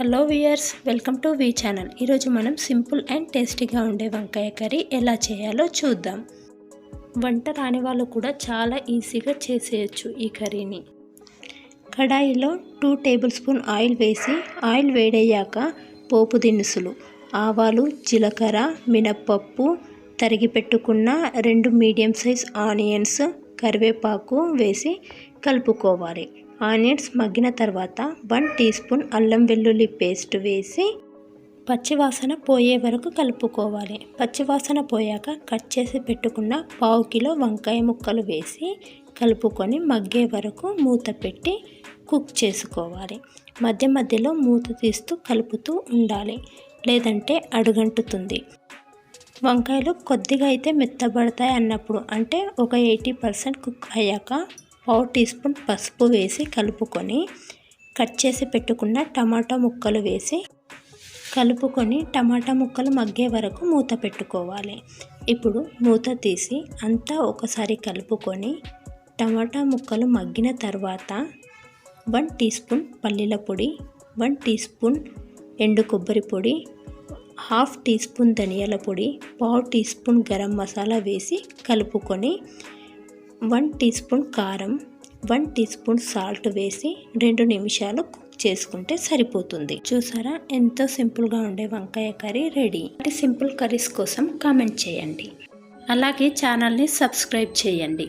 Hello viewers welcome to V channel ఈరోజు మనం simple and టేస్టీగా ఉండే వంకాయ కర్రీ ఎలా చేయాలో చూద్దాం. వంట రాని వాళ్ళు కూడా చాలా ఈజీగా చేసేయచ్చు ఈ కర్రీని. కడాయిలో టూ టేబుల్ స్పూన్ ఆయిల్ వేసి ఆయిల్ వేడయ్యాక పోపు దినుసులు ఆవాలు జీలకర్ర మినప్పప్పు తరిగి పెట్టుకున్న రెండు మీడియం సైజ్ ఆనియన్స్ కరివేపాకు వేసి కలుపుకోవాలి. ఆనియన్స్ మగ్గిన తర్వాత వన్ టీ స్పూన్ అల్లం వెల్లుల్లి పేస్ట్ వేసి పచ్చివాసన పోయే వరకు కలుపుకోవాలి. పచ్చివాసన పోయాక కట్ చేసి పెట్టుకున్న పావు కిలో వంకాయ ముక్కలు వేసి కలుపుకొని మగ్గే వరకు మూత పెట్టి కుక్ చేసుకోవాలి. మధ్య మధ్యలో మూత తీస్తూ కలుపుతూ ఉండాలి. లేదంటే అడుగంటుతుంది. వంకాయలు కొద్దిగా అయితే మెత్తబడతాయి అన్నప్పుడు అంటే ఒక ఎయిటీ పర్సెంట్ కుక్ అయ్యాక పావు టీ స్పూన్ పసుపు వేసి కలుపుకొని కట్ చేసి పెట్టుకున్న టమాటా ముక్కలు వేసి కలుపుకొని టమాటా ముక్కలు మగ్గే వరకు మూత పెట్టుకోవాలి. ఇప్పుడు మూత తీసి అంతా ఒకసారి కలుపుకొని టమాటా ముక్కలు మగ్గిన తర్వాత వన్ టీ స్పూన్ పల్లీల పొడి వన్ టీ స్పూన్ ఎండు కొబ్బరి పొడి హాఫ్ టీ స్పూన్ ధనియాల పొడి పావు టీ స్పూన్ గరం మసాలా వేసి కలుపుకొని వన్ టీ స్పూన్ కారం వన్ టీ స్పూన్ సాల్ట్ వేసి రెండు నిమిషాలు కుక్ చేసుకుంటే సరిపోతుంది. చూసారా? ఎంతో సింపుల్గా ఉండే వంకాయ కర్రీ రెడీ. సింపుల్ కర్రీస్ కోసం కామెంట్ చేయండి. అలాగే ఛానల్ని సబ్స్క్రైబ్ చేయండి.